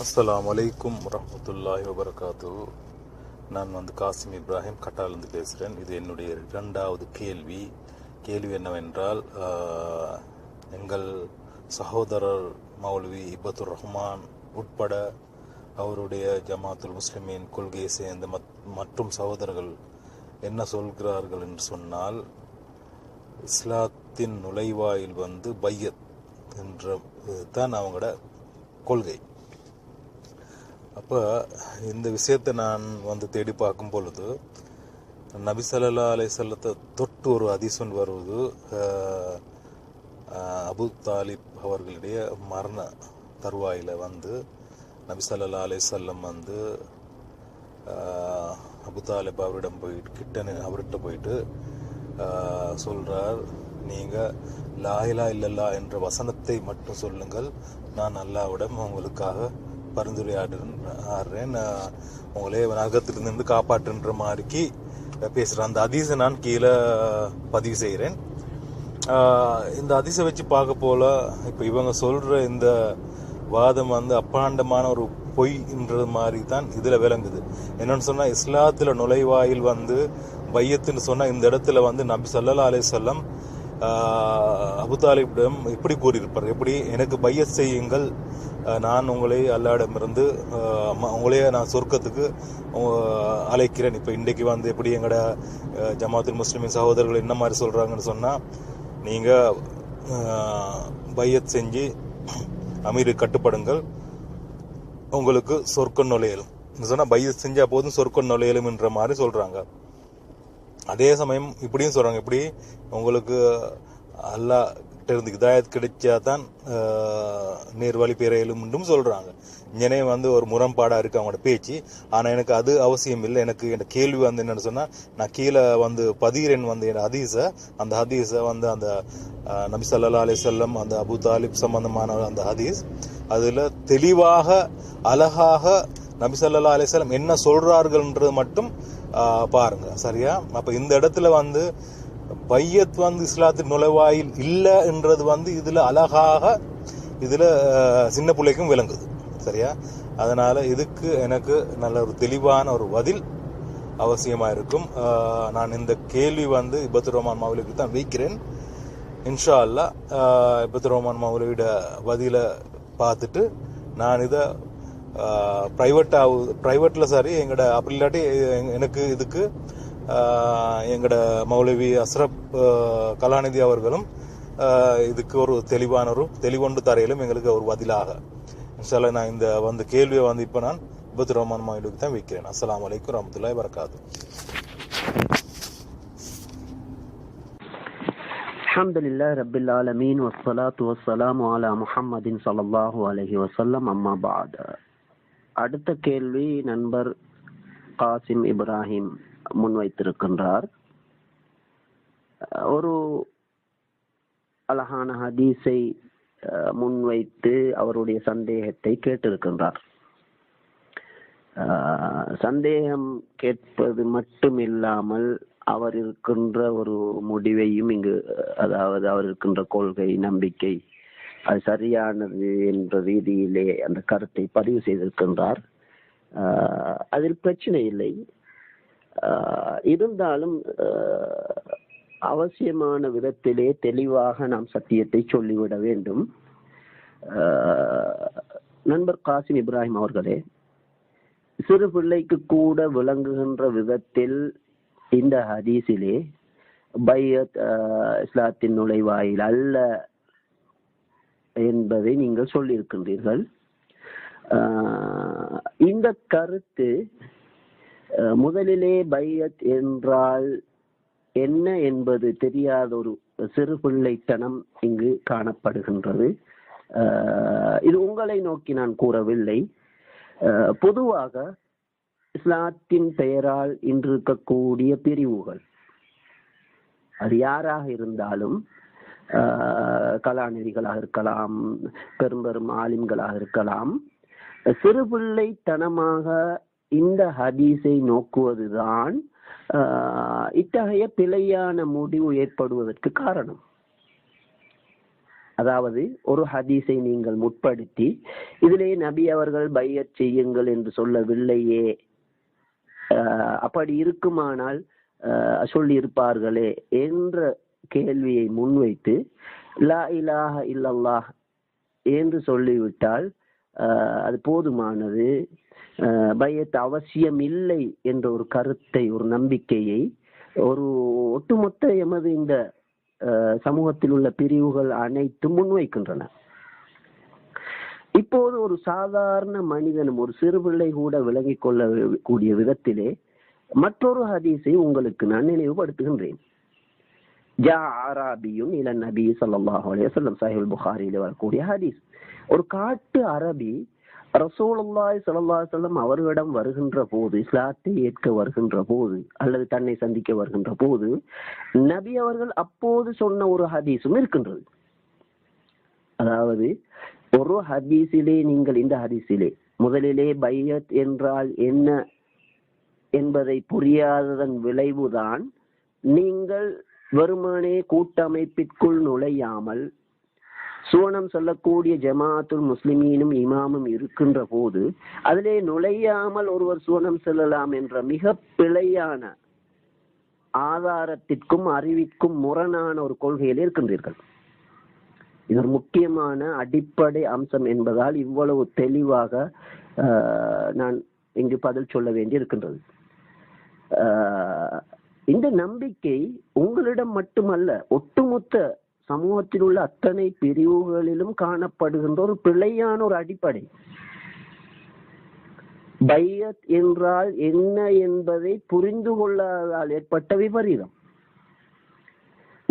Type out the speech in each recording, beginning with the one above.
அஸ்லாம் அலைக்கும் வரஹ்மத்துல்லாஹி வபரகாத்து நான் வந்து காசிம் இப்ராஹிம் கட்டாலிருந்து பேசுகிறேன் இது என்னுடைய இரண்டாவது கேள்வி. கேள்வி என்னவென்றால் எங்கள் சகோதரர் மௌலவி இபத்துர் ரஹ்மான் உட்பட அவருடைய ஜமாத்துல் முஸ்லிமின் கொள்கையை சேர்ந்த மத்- மற்றும் சகோதரர்கள் என்ன சொல்கிறார்கள் என்று சொன்னால் இஸ்லாத்தின் நுழைவாயில் வந்து பையத் என்ற தான் அவங்களோட கொள்கை. அப்போ இந்த விஷயத்தை நான் வந்து தேடி பார்க்கும் பொழுது நபி ஸல்லல்லாஹு அலைஹி தொட்டு ஒரு அதிசன் வருவது அபு தாலிப் அவர்களுடைய மரண தருவாயில் வந்து நபி ஸல்லல்லாஹு அலைஹி வந்து அபு தாலிப் அவரிடம் போயிட்டு கிட்ட அவர்கிட்ட போயிட்டு சொல்கிறார் நீங்கள் லாயிலா இல்லல்லா என்ற வசனத்தை மட்டும் சொல்லுங்கள். நான் அல்லாவிடம் உங்களுக்காக பரிந்துரையாடுறேன் ஆடுறேன். உங்களே நரகத்திலிருந்து காப்பாற்றுன்ற மாதிரிக்கு பேசுகிறேன் அந்த அதிசை நான் கீழே பதிவு செய்கிறேன் இந்த அதிசை வச்சு பார்க்க போல இப்போ இவங்க சொல்கிற இந்த வாதம் வந்து அப்பாண்டமான ஒரு பொய்ன்றது மாதிரி தான் இதில் விளங்குது என்னென்னு சொன்னால் இஸ்லாத்தில் நுழைவாயில் வந்து பையத்துன்னு சொன்னால் இந்த இடத்துல வந்து நபி ஸல்லல்லாஹு அலைஹி அபுதாலிபிடம் எப்படி கூறியிருப்பார்? எப்படி எனக்கு பையஸ் செய்யுங்கள் நான் உங்களை அல்லாடமிருந்து உங்களையே நான் சொர்க்கத்துக்கு அழைக்கிறேன். இப்போ இன்றைக்கு வந்து எப்படி எங்கட ஜமாத்துல் முஸ்லிமின் சகோதரர்கள் என்ன மாதிரி சொல்கிறாங்கன்னு சொன்னால் நீங்கள் பையத் செஞ்சு அமீருக்கு கட்டுப்படுங்கள். உங்களுக்கு சொர்க்கம் நுழையலும். சொன்னால் பையத் செஞ்சால் போதும் சொர்க்கம் நுழையலும்ன்ற மாதிரி சொல்கிறாங்க அதே சமயம் இப்படியும் சொல்கிறாங்க இப்படி உங்களுக்கு அல்லாஹ் இருந்து இதாயத் கிடைச்சா தான் நேர்வழி பெற பெறையலும் என்றும் சொல்றாங்க. வந்து ஒரு முரண்பாடாக இருக்குது அவங்களோட பேச்சு. ஆனால் எனக்கு அது அவசியம் இல்லை. எனக்கு என் கேள்வி வந்து என்னென்னு சொன்னால் நான் கீழே வந்து பதிகிறேன் வந்து என் ஹதீஸை. அந்த ஹதீஸை வந்து அந்த நபி சல்லா அலி வஸல்லம் அந்த அபு தாலிப் சம்பந்தமான அந்த ஹதீஸ். அதில் தெளிவாக அழகாக நபி சல்லா அலிசல்லம் வஸல்லம் என்ன சொல்கிறார்கள்ன்றது மட்டும் பாருங்க சரியா? அப்போ இந்த இடத்துல வந்து பையத் வந்து இஸ்லாத்தின் நுழைவாயில் இல்லைன்றது வந்து இதில் அழகாக இதில் சின்ன பிள்ளைக்கும் விளங்குது சரியா? அதனால் இதுக்கு எனக்கு நல்ல ஒரு தெளிவான ஒரு பதில் அவசியமாக இருக்கும். நான் இந்த கேள்வி வந்து இபத்து ரோமான் மாவுலிக்கு தான் வைக்கிறேன். இன்ஷா அல்லா இபத்து ரோமான் மாவுலியோட பதிலை பார்த்துட்டு நான் இதை ப்ரைவேட்டாக ப்ரைவேட்டில் சாரி எங்கட அப்படி இல்லாட்டி எங்க- எனக்கு இதுக்கு ஆஹ், எங்கட மௌலவி அஸ்ரப் ஆஹ், கலாநிதி அவர்களும் ஆஹ், இதுக்கு ஒரு தெளிவான ஒரு தெளிவொன்று தரையிலும் எங்களுக்கு ஒரு பதிலாக இன்ஷால்லா நான் இந்த வந்து கேள்வியை வந்து இப்போ நான் இபத்து ரஹ்மான் மௌலிக்கு தான் வைக்கிறேன் அஸ்ஸலாமு அலைக்கும் வரமத்துல்லாஹி வரகாத்து الحمد لله رب العالمين والصلاة والسلام على محمد صلى الله عليه وسلم أما بعد அடுத்த கேள்வி நண்பர் காசிம் இப்ராஹிம் முன்வைத்திருக்கின்றார். ஒரு அழகான ஹதீஸை முன்வைத்து அவருடைய சந்தேகத்தை கேட்டிருக்கின்றார். சந்தேகம் கேட்பது மட்டும் இல்லாமல் அவர் இருக்கின்ற ஒரு முடிவையும் இங்கு அதாவது அவர் இருக்கின்ற கொள்கை நம்பிக்கை அது சரியானது என்ற ரீதியிலே அந்த கருத்தை பதிவு செய்திருக்கின்றார். அதில் பிரச்சனை இல்லை. இருந்தாலும் அவசியமான விதத்திலே தெளிவாக நாம் சத்தியத்தை சொல்லிவிட வேண்டும். நண்பர் காசிம் இப்ராஹிம் அவர்களே சிறு பிள்ளைக்கு கூட விளங்குகின்ற விதத்தில் இந்த ஹதீஸிலே பையத் இஸ்லாத்தின் நுழைவாயில் அல்ல என்பதை நீங்கள் சொல்லியிருக்கின்றீர்கள். இந்த கருத்து முதலிலே பையத் என்றால் என்ன என்பது தெரியாத ஒரு சிறு பிள்ளைத்தனம் இங்கு காணப்படுகின்றது. இது உங்களை நோக்கி நான் கூறவில்லை. பொதுவாக இஸ்லாத்தின் பெயரால் இன்று இருக்கக்கூடிய பிரிவுகள். அது யாராக இருந்தாலும் கலாநிதிகளாக இருக்கலாம் பெரும் பெரும் ஆலிம்களாக இருக்கலாம். சிறுபிள்ளைத்தனமாக இந்த ஹதீஸை நோக்குவதுதான் ஆஹ், இத்தகைய பிழையான முடிவு ஏற்படுவதற்கு காரணம். அதாவது ஒரு ஹதீஸை நீங்கள் முற்படுத்தி இதிலே நபி அவர்கள் பையத் செய்யுங்கள் என்று சொல்லவில்லையே. ஆஹ் அப்படி இருக்குமானால் ஆஹ் சொல்லி இருப்பார்களே என்ற கேள்வியை முன்வைத்து லா இலாஹ இல்லல்லாஹ் என்று சொல்லிவிட்டால் அது போதுமானது. ஆஹ் பையத் அவசியம் இல்லை என்ற ஒரு கருத்தை ஒரு நம்பிக்கையை ஒரு ஒட்டுமொத்த எமது இந்த சமூகத்தில் உள்ள பிரிவுகள் அனைத்தும் முன்வைக்கின்றன. இப்போது ஒரு சாதாரண மனிதனும் ஒரு சிறுபிள்ளை கூட விளங்கிக் கொள்ளக்கூடிய விதத்திலே மற்றொரு ஹதீஸை உங்களுக்கு நான் நினைவுபடுத்துகின்றேன். ஜா ஆராபியும் இல நபி சல்லாஹ் அலையம் சாஹிப் புகாரியில் வரக்கூடிய ஹதீஸ் ஒரு காட்டு அரபி ரசூலுல்லாஹி சல்லா செல்லம் அவர்களிடம் வருகின்ற போது இஸ்லாத்தை ஏற்க வருகின்ற போது அல்லது தன்னை சந்திக்க வருகின்ற போது நபி அவர்கள் அப்போது சொன்ன ஒரு ஹதீஸும் இருக்கின்றது. அதாவது ஒரு ஹதீஸிலே நீங்கள் இந்த ஹதீஸிலே முதலிலே பையத் என்றால் என்ன என்பதை புரியாததன் விளைவுதான் நீங்கள் வெறுமனே கூட்டமைப்பிற்குள் நுழையாமல் சுவனம் சொல்லக்கூடிய ஜமாத்துல் முஸ்லிமீனும் இமாமும் இருக்கின்ற போது அதிலே நுழையாமல் ஒருவர் சுவனம் செல்லலாம் என்ற மிக பிழையான ஆதாரத்திற்கும் அறிவிக்கும் முரணான ஒரு கொள்கையில் இருக்கின்றீர்கள். இது ஒரு முக்கியமான அடிப்படை அம்சம் என்பதால் இவ்வளவு தெளிவாக நான் இங்கு பதில் சொல்ல வேண்டி இருக்கின்றது இந்த நம்பிக்கை உங்களிடம் மட்டுமல்ல ஒட்டுமொத்த சமூகத்தில் உள்ள அத்தனை பிரிவுகளிலும் காணப்படுகின்ற ஒரு பிழையான ஒரு அடிப்படை. பையத் என்றால் என்ன என்பதை புரிந்து கொள்ளாததால் ஏற்பட்ட விபரீதம்.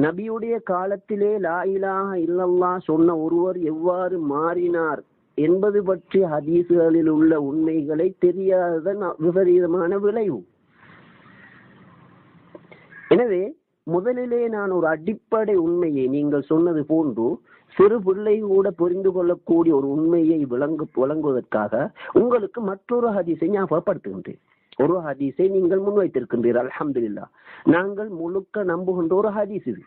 நபியுடைய காலத்திலே லா இலாஹ இல்லல்லா சொன்ன ஒருவர் எவ்வாறு மாறினார் என்பது பற்றி ஹதீசுகளில் உள்ள உண்மைகளை தெரியாததன் விபரீதமான விளைவு. எனவே முதலிலே நான் ஒரு அடிப்படை உண்மையை நீங்கள் சொன்னது போன்று சிறு பிள்ளை கூட புரிந்து கொள்ளக்கூடிய ஒரு உண்மையை விளங்கு வழங்குவதற்காக உங்களுக்கு மற்றொரு ஹதீஸை ஞாபகப்படுத்துகின்றேன். ஒரு ஹதீஸை நீங்கள் முன்வைத்திருக்கின்றீர்கள் அலமதுல்லா நாங்கள் முழுக்க நம்புகின்ற ஒரு ஹதீஸ் இது.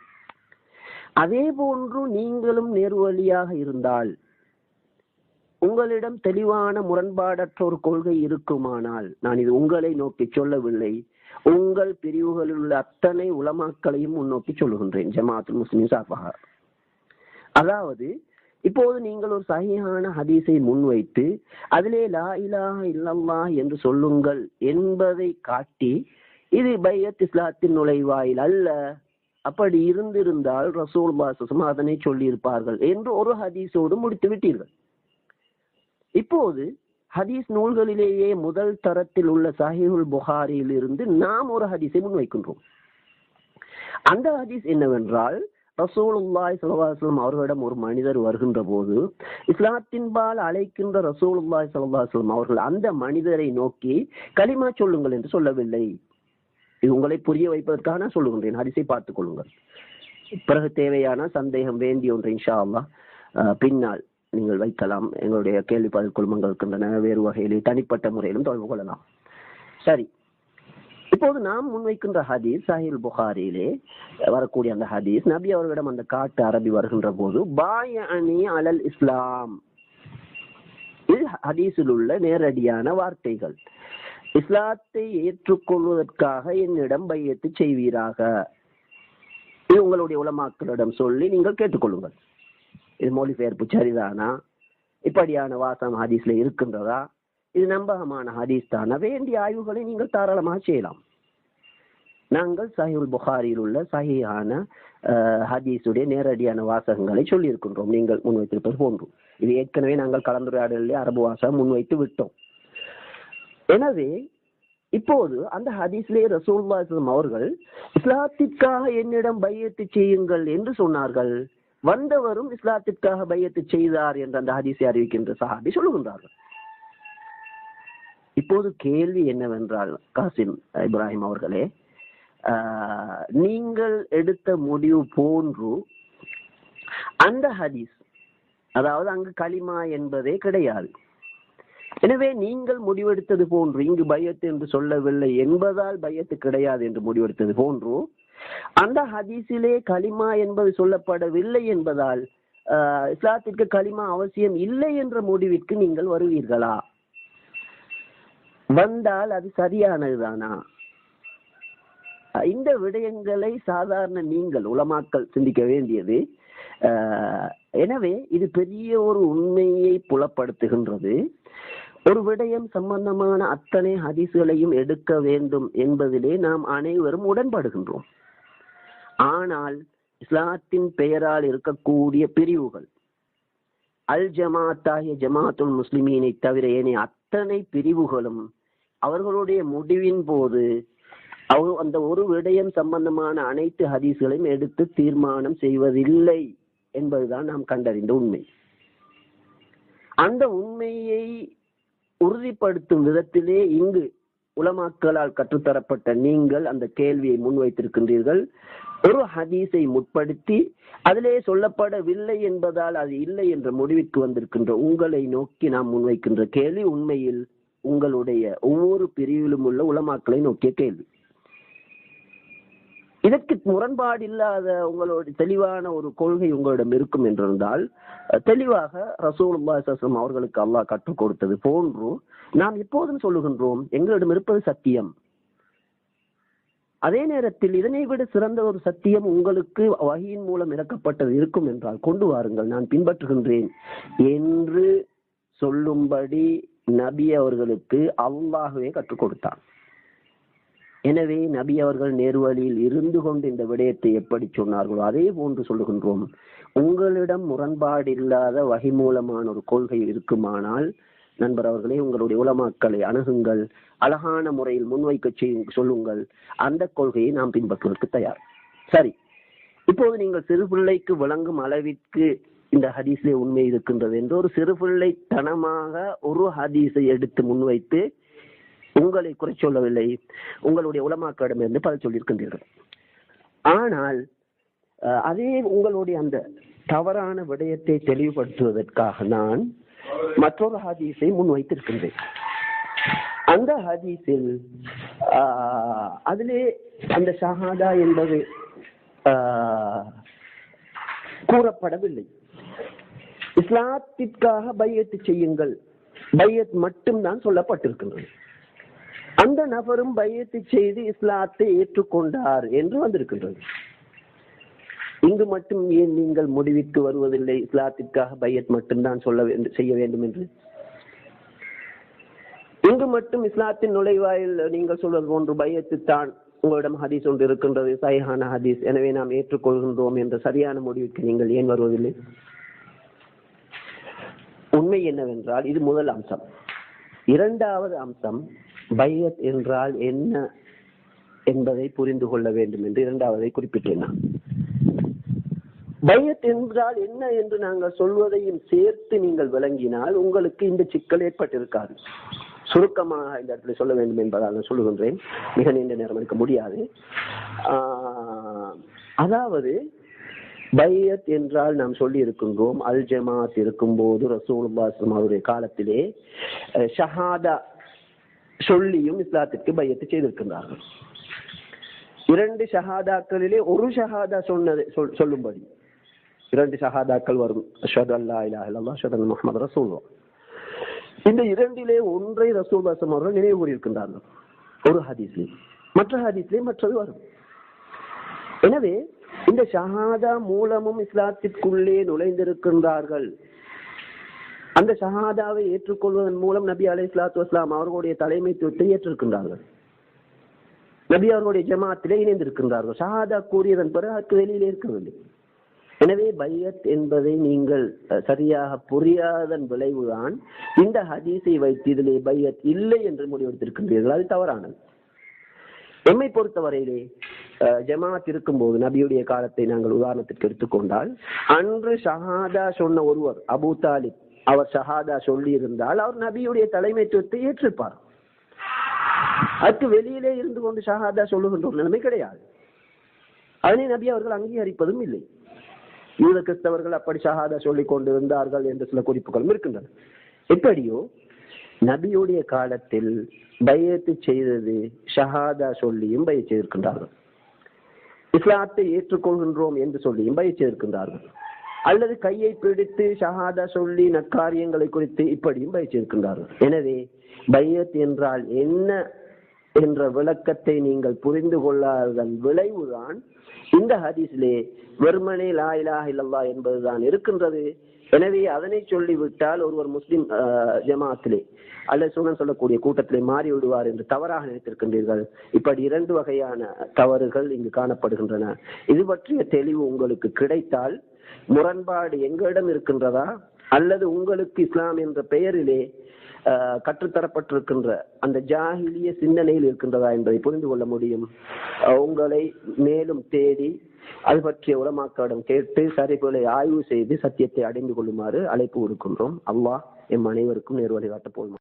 அதே போன்று நீங்களும் நேர்வழியாக இருந்தால் உங்களிடம் தெளிவான முரண்பாடற்ற ஒரு கொள்கை இருக்குமானால் நான் இது உங்களை நோக்கி சொல்லவில்லை. உங்கள் பிரிவுகளில் உள்ள அத்தனை உலமாக்களையும் முன்னோக்கி சொல்லுகின்றேன். ஜமாத்துல் முஸ்லிம் சார்பாக அதாவது இப்போது நீங்கள் ஒரு சஹீஹான ஹதீஸை முன்வைத்து அதிலே லா இலாக இல்லம்மா என்று சொல்லுங்கள் என்பதை காட்டி இது பையத் இஸ்லாத்தின் நுழைவாயில் அல்ல. அப்படி இருந்திருந்தால் ரசூல் பாசம் அதனை சொல்லியிருப்பார்கள் என்று ஒரு ஹதீஸோடு முடித்து விட்டீர்கள் இப்போது ஹதீஸ் நூல்களிலேயே முதல் தரத்தில் உள்ள சஹீஹுல் புகாரியில் இருந்து நாம் ஒரு ஹதீஸை முன்வைக்கின்றோம். அந்த ஹதீஸ் என்னவென்றால் ரசூலுல்லாய் சல்லாஹம் அவர்களிடம் ஒரு மனிதர் வருகின்ற போது இஸ்லாத்தின்பால் அழைக்கின்ற ரசூலுல்லாய் சல்லாஹம் அவர்கள் அந்த மனிதரை நோக்கி களிமா சொல்லுங்கள் என்று சொல்லவில்லை. இது உங்களை புரிய வைப்பதற்காக நான் சொல்லுகின்றேன். ஹரிசை பார்த்துக் கொள்ளுங்கள். பிறகு தேவையான சந்தேகம் வேண்டிய ஒன்று இன்ஷா அல்லா பின்னால் நீங்கள் வைக்கலாம். எங்களுடைய கேள்வி பதில் குழுமங்கள் இருக்கின்றன. வேறு வகையிலே தனிப்பட்ட முறையிலும் தொடர்பு கொள்ளலாம். சரி. இப்போது நாம் முன்வைக்கின்ற ஹதீஸ் சாஹில் புகாரிலே வரக்கூடிய அந்த ஹதீஸ் நபி அவர்களிடம் அந்த காட்டு அரபி வருகின்ற போது பாய அணி அலல் இஸ்லாம். இது ஹதீஸில் உள்ள நேரடியான வார்த்தைகள். இஸ்லாத்தை ஏற்றுக்கொள்வதற்காக என்னிடம் பையத்து செய்வீராக? இது உங்களுடைய உலமாக்களிடம் சொல்லி நீங்கள் கேட்டுக்கொள்ளுங்கள். இது மொழிபெயர்ப்பு சரிதானா இப்படியான வாசம் ஹதீஸ்ல இருக்கின்றதா? இது நம்பகமான ஹதீஸ் தானா? வேண்டிய ஆய்வுகளை நீங்கள் தாராளமாக செய்யலாம். நாங்கள் சஹிவுல் புகாரியில் உள்ள சஹியான ஹதீஸுடைய நேரடியான வாசகங்களை சொல்லியிருக்கின்றோம். நீங்கள் முன்வைத்திருப்பது போன்று. இது ஏற்கனவே நாங்கள் கலந்துரையாடலில் அரபு வாசகம் முன்வைத்து விட்டோம். எனவே இப்போது அந்த ஹதீஸ்லே ரசூல் அவர்கள் இஸ்லாத்திற்காக என்னிடம் பையத்து செய்யுங்கள் என்று சொன்னார்கள். வந்தவரும் இஸ்லாத்திற்காக பையத்து செய்தார் என்று அந்த ஹதீஸை அறிவிக்கின்ற சஹாபி சொல்லுகின்றார்கள். இப்போது கேள்வி என்னவென்றால் காசிம் இப்ராஹிம் அவர்களே நீங்கள் எடுத்த முடிவு போன்று அந்த ஹதீஸ் அதாவது அங்கு களிமா என்பதே கிடையாது. எனவே நீங்கள் முடிவெடுத்தது போன்று இங்கு பையத்து என்று சொல்லவில்லை என்பதால் பையத்து கிடையாது என்று முடிவெடுத்தது போன்று அந்த ஹதீஸிலே கலிமா என்பது சொல்லப்படவில்லை என்பதால் இஸ்லாத்திற்கு களிமா அவசியம் இல்லை என்ற முடிவிற்கு நீங்கள் வருவீர்களா? வந்தால் அது சரியானதுதானா? இந்த விடயங்களை சாதாரண நீங்கள் உலமாக்கள் சிந்திக்க வேண்டியது. ஆஹ், எனவே இது பெரிய ஒரு உண்மையை புலப்படுத்துகின்றது. ஒரு விடயம் சம்பந்தமான அத்தனை ஹதீசுகளையும் எடுக்க வேண்டும் என்பதிலே நாம் அனைவரும் உடன்படுகின்றோம். ஆனால் இஸ்லாத்தின் பெயரால் இருக்கக்கூடிய பிரிவுகள். அல் ஜமாத்தாகிய ஜமாத்துல் முஸ்லிமீனை தவிர ஏனைய அத்தனை பிரிவுகளும் அவர்களுடைய முடிவின் போது அந்த ஒரு விடயம் சம்பந்தமான அனைத்து ஹதீஸ்களையும் எடுத்து தீர்மானம் செய்வதில்லை என்பதுதான் நாம் கண்டறிந்த உண்மை. அந்த உண்மையை உறுதிப்படுத்தும் விதத்திலே இங்கு உலமாக்களால் கற்றுத்தரப்பட்ட நீங்கள் அந்த கேள்வியை முன்வைத்திருக்கின்றீர்கள். ஒரு ஹதீஸை முற்படுத்தி அதிலே சொல்லப்படவில்லை என்பதால் அது இல்லை என்ற முடிவிற்கு வந்திருக்கின்ற உங்களை நோக்கி நாம் முன்வைக்கின்ற கேள்வி உண்மையில் உங்களுடைய ஒவ்வொரு பிரிவிலும் உள்ள உலமாக்களை நோக்கிய கேள்வி. இதற்கு முரண்பாடு இல்லாத உங்களோட தெளிவான ஒரு கொள்கை உங்களிடம் இருக்கும் என்றிருந்தால் தெளிவாக ரசூலுல்லாஹி அவர்களுக்கு அல்லாஹ் கற்றுக் கொடுத்தது போன்று நாம் எப்போதும் சொல்லுகின்றோம் எங்களிடம் இருப்பது சத்தியம். அதே நேரத்தில் இதனை விட சிறந்த ஒரு சத்தியம் உங்களுக்கு வகையின் மூலம் இறக்கப்பட்டது இருக்கும் என்றால் கொண்டு வாருங்கள் நான் பின்பற்றுகின்றேன். என்று சொல்லும்படி நபி அவர்களுக்கு அல்லாஹ்வே கற்றுக் கொடுத்தான். எனவே நபி அவர்கள் நேர்வழியில் இருந்து கொண்டு இந்த விடயத்தை எப்படி சொன்னார்களோ அதே போன்று சொல்லுகின்றோம். உங்களிடம் முரண்பாடு இல்லாத வகை மூலமான ஒரு கொள்கை இருக்குமானால் நண்பர் அவர்களே உங்களுடைய உலமாக்களை அணுகுங்கள். அழகான முறையில் முன்வைக்க சொல்லுங்கள். அந்த கொள்கையை நாம் பின்பற்றுவதற்கு தயார். சரி. இப்போது நீங்கள் சிறு பிள்ளைக்கு விளங்கும் அளவிற்கு இந்த ஹதீஸிலே உண்மை இருக்கின்றது என்று ஒரு சிறு பிள்ளைத்தனமாக ஒரு ஹதீஸை எடுத்து முன்வைத்து உங்களை குறை சொல்லவில்லை. உங்களுடைய உலமாக்களிடமிருந்து பல சொல்லியிருக்கின்றீர்கள். ஆனால் அதே உங்களுடைய அந்த தவறான விடயத்தை தெளிவுபடுத்துவதற்காக நான் மற்றொரு ஹதீஸை முன்வைத்திருக்கின்றேன். அந்த ஹதீஸில் அதிலே அந்த ஷஹாதா என்பது கூறப்படவில்லை. இஸ்லாத்திற்காக பையத்து செய்யுங்கள். பையத் மட்டும்தான் சொல்லப்பட்டிருக்கின்றது. அந்த நபரும் பையத்து செய்து இஸ்லாத்தை ஏற்றுக்கொண்டார் என்று வந்திருக்கின்றது. இங்கு மட்டும் ஏன் நீங்கள் முடிவிற்கு வருவதில்லை? இஸ்லாத்திற்காக பையத் மட்டும்தான் சொல்ல வேண்டும் செய்ய வேண்டும் என்று. இங்கு மட்டும் இஸ்லாத்தின் நுழைவாயில் நீங்கள் சொல்வது போன்று பையத்து தான் உங்களிடம் ஹதீஸ் ஒன்று இருக்கின்றது சைஹான ஹதீஸ். எனவே நாம் ஏற்றுக்கொள்கின்றோம் என்ற சரியான முடிவுக்கு நீங்கள் ஏன் வருவதில்லை? உண்மை என்னவென்றால் இது முதல் அம்சம். இரண்டாவது அம்சம் பையத் என்றால் என்ன என்பதை புரிந்து கொள்ள வேண்டும் என்று இரண்டாவதை குறிப்பிட்டேன் நான் பையத் என்றால் என்ன என்று நாங்கள் சொல்வதையும் சேர்த்து நீங்கள் விளங்கினால் உங்களுக்கு இந்த சிக்கல் ஏற்பட்டிருக்காது. சுருக்கமாக இந்த இடத்துல சொல்ல வேண்டும் என்பதால் நான் சொல்லுகின்றேன். மிக நீண்ட நேரம் இருக்க முடியாது. அதாவது பையத் என்றால் நாம் சொல்லி இருக்கின்றோம் அல் ஜமாத் இருக்கும்போது ரசூலுல்லாஹ் அவருடைய காலத்திலே ஷஹாதா சொல்லியும் இஸ்லாத்திற்கு பையத்து செய்திருக்கின்றார்கள். இரண்டு ஷஹாதாக்களிலே ஒரு ஷஹாதா சொன்னது சொல்- சொல்லும்படி. இரண்டு ஷஹாதாக்கள் வரும் அஷ்ஹது அல்லா இலாஹ இந்த இரண்டிலே ஒன்றை ரசூலுல்லாஹ் அவர்கள் நினைவு கூறியிருக்கின்றார்கள். ஒரு ஹதீஸ்லே. மற்ற ஹதீஸ்லே மற்றது வரும். எனவே இந்த ஷஹாதா மூலமும் இஸ்லாத்திற்குள்ளே நுழைந்திருக்கின்றார்கள். அந்த ஷஹாதாவை ஏற்றுக்கொள்வதன் மூலம் நபி அலை இஸ்லாத்து வஸ்லாம் அவர்களுடைய தலைமைத்துவத்தை ஏற்றிருக்கின்றார்கள். நபி அவர்களுடைய ஜமாத்திலே இணைந்திருக்கின்றார்கள். ஷஹாதா கூறியதன் பிறகு அதற்கு வெளியிலே இருக்கவில்லை. எனவே பையத் என்பதை நீங்கள் சரியாக புரியாதன் விளைவுதான் இந்த ஹதீஸை வைத்து இதிலே பையத் இல்லை என்று முடிவெடுத்திருக்கின்றீர்கள். அது தவறானது. எம்மை பொறுத்தவரையிலே அஹ், ஜமாத் இருக்கும்போது நபியுடைய காலத்தை நாங்கள் உதாரணத்திற்கு எடுத்துக்கொண்டால் அன்று ஷஹாதா சொன்ன ஒருவர் அபூ தாலிப் அவர் ஷஹாதா சொல்லி இருந்தால் அவர் நபியுடைய தலைமைத்துவத்தை ஏற்றிருப்பார். அதுக்கு வெளியிலே இருந்து கொண்டு ஷஹாதா சொல்லுகின்ற ஒரு நிலைமை கிடையாது. அதனை நபி அவர்கள் அங்கீகரிப்பதும் இல்லை. யூத கிறிஸ்தவர்கள் அப்படி ஷஹாதா சொல்லிக் கொண்டிருந்தார்கள் என்று சில குறிப்புகளும் இருக்கின்றன. எப்படியோ நபியுடைய காலத்தில் பையத்து செய்தது ஷஹாதா சொல்லியும் பய செய்திருக்கின்றார்கள். இஸ்லாத்தை ஏற்றுக்கொள்கின்றோம் என்று சொல்லியும் பய செய்திருக்கின்றார்கள். அல்லது கையை பிடித்து ஷஹாதா சொல்லி நற்காரியங்களை குறித்து இப்படியும் பயிற்சியிருக்கின்றார்கள் எனவே பையத் என்றால் என்ன என்ற விளக்கத்தை நீங்கள் புரிந்து கொள்ளாததன் விளைவுதான் இந்த ஹதீஸிலே வெறுமனே லா இலாஹ இல்லல்லா என்பதுதான் இருக்கின்றது. எனவே அதனை சொல்லிவிட்டால் ஒருவர் முஸ்லிம் ஜமாத்திலே அல்லது சூழல் சொல்லக்கூடிய கூட்டத்திலே மாறி விடுவார் என்று தவறாக நினைத்திருக்கின்றீர்கள். இப்படி இரண்டு வகையான தவறுகள் இங்கு காணப்படுகின்றன. இது பற்றிய தெளிவு உங்களுக்கு கிடைத்தால் முரண்பாடு எங்களிடம் இருக்கின்றதா? அல்லது உங்களுக்கு இஸ்லாம் என்ற பெயரிலே கற்றுத்தரப்பட்டிருக்கின்ற அந்த ஜாகிலிய சிந்தனையில் இருக்கின்றதா என்பதை புரிந்து கொள்ள முடியும். உங்களை மேலும் தேடி அது பற்றிய உலமாக்களிடம் கேட்டு சரிகளை ஆய்வு செய்து சத்தியத்தை அடைந்து கொள்ளுமாறு அழைப்பு கொடுக்கின்றோம் அல்லாஹ் எம் அனைவருக்கும் நேர்வழி வழிகாட்ட போதும்.